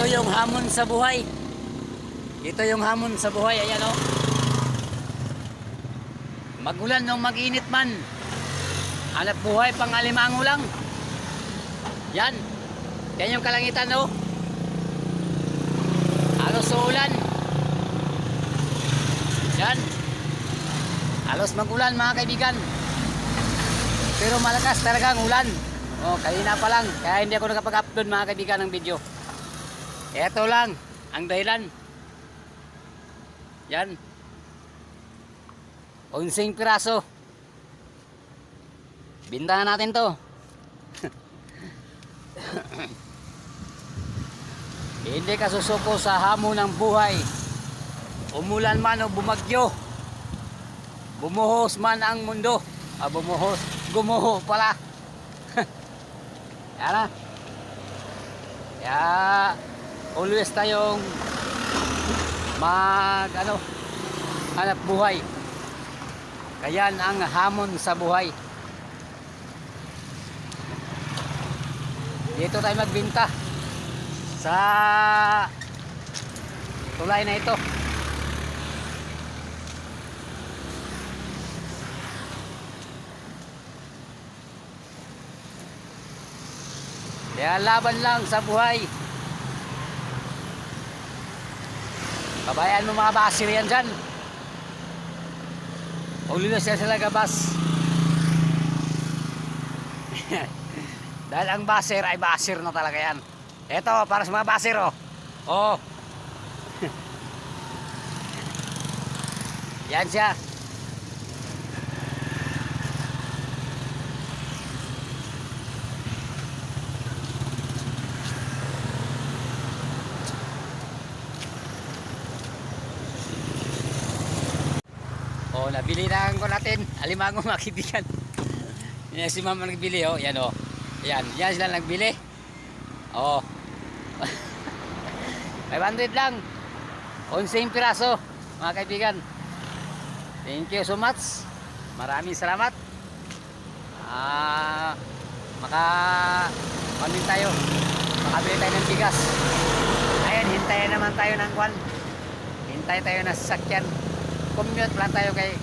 Ito yung hamon sa buhay. Ito yung hamon sa buhay. Ayan o. Magulan nung mag-init man. Hanap buhay pang alimango lang. Yan. Yan yung kalangitan o. Halos uulan. Yan. Halos magulan mga kaibigan. Pero malakas talaga ang ulan. Oh, kanina pa lang. Kaya hindi ako nakapag-upload mga kaibigan ng video. Ito lang ang dahilan. Yan. Unsing piraso. Bintahan natin to. Hindi ka susuko sa hamon ng buhay. Umulan man o bumagyo. Bumuhos man ang mundo. Ah, bumuhos. Gumuho pala. Yan na. Kaya always tayong mag ano hanap buhay. Kaya ang hamon sa buhay. Dito tayo magbinta sa tulay na ito. Kaya laban lang sa buhay. Kabayan mo mga basir yan dyan. Uli na siya sila gabas. Dahil ang basir ay basir na talaga yan. Ito, para sa mga basir, oh. Oh. yan siya. Oh, nabili na ko natin. Alimango mga kaibigan. Yan si mama nagbili, oh. Yan, oh. Yan, yan sila nagbili. Oh. 500 lang. 11 piraso, mga kaibigan. Thank you so much. Maraming salamat. Ah, maka panin tayo. Makabili tayo ng bigas. Ayan, hintayin naman tayo ng kwan. Hintay tayo ng sasakyan. Commute lang tayo kay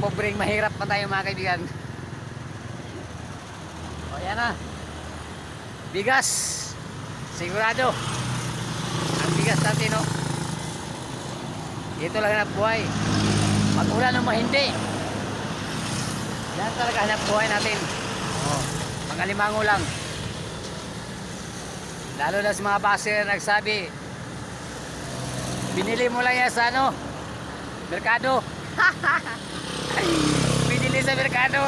pobreng mahirap pa tayo mga kaibigan. O yan na. Bigas. Sigurado. Ang bigas natin no. Dito lang hanap buhay. Mag-ulan o mahindi. Yan talaga hanap buhay natin. Oh, mga limango lang. Lalo na sa mga baser na nagsabi, binili mo lang yan sa ano, merkado. binili sa merkado.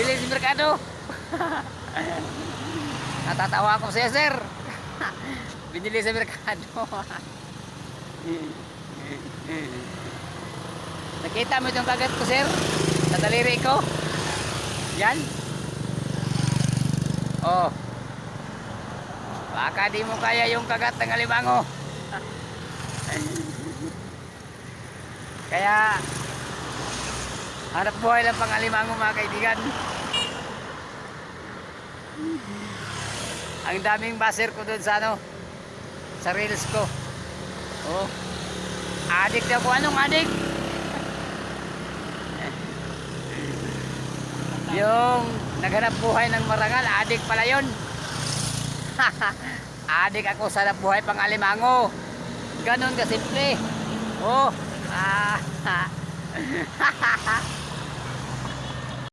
Bili sa merkado. Natatawa ako siya, sir. Binili sa merkado. Nakita mo itong kagat ko, sir? Sa daliri ko? Yan. Oh. Baka di mo kaya yung kagat ng alimango. Kaya, hanap buhay lang pang alimango mga kaibigan. Ang daming baser ko doon sa ano, sa reels ko. Oh. Adik daw ko. Anong adik? Yung naghanap buhay ng marangal, adik pala yun. adik ako sa buhay pang alimango. Ganon ka simple. Oh. Ah.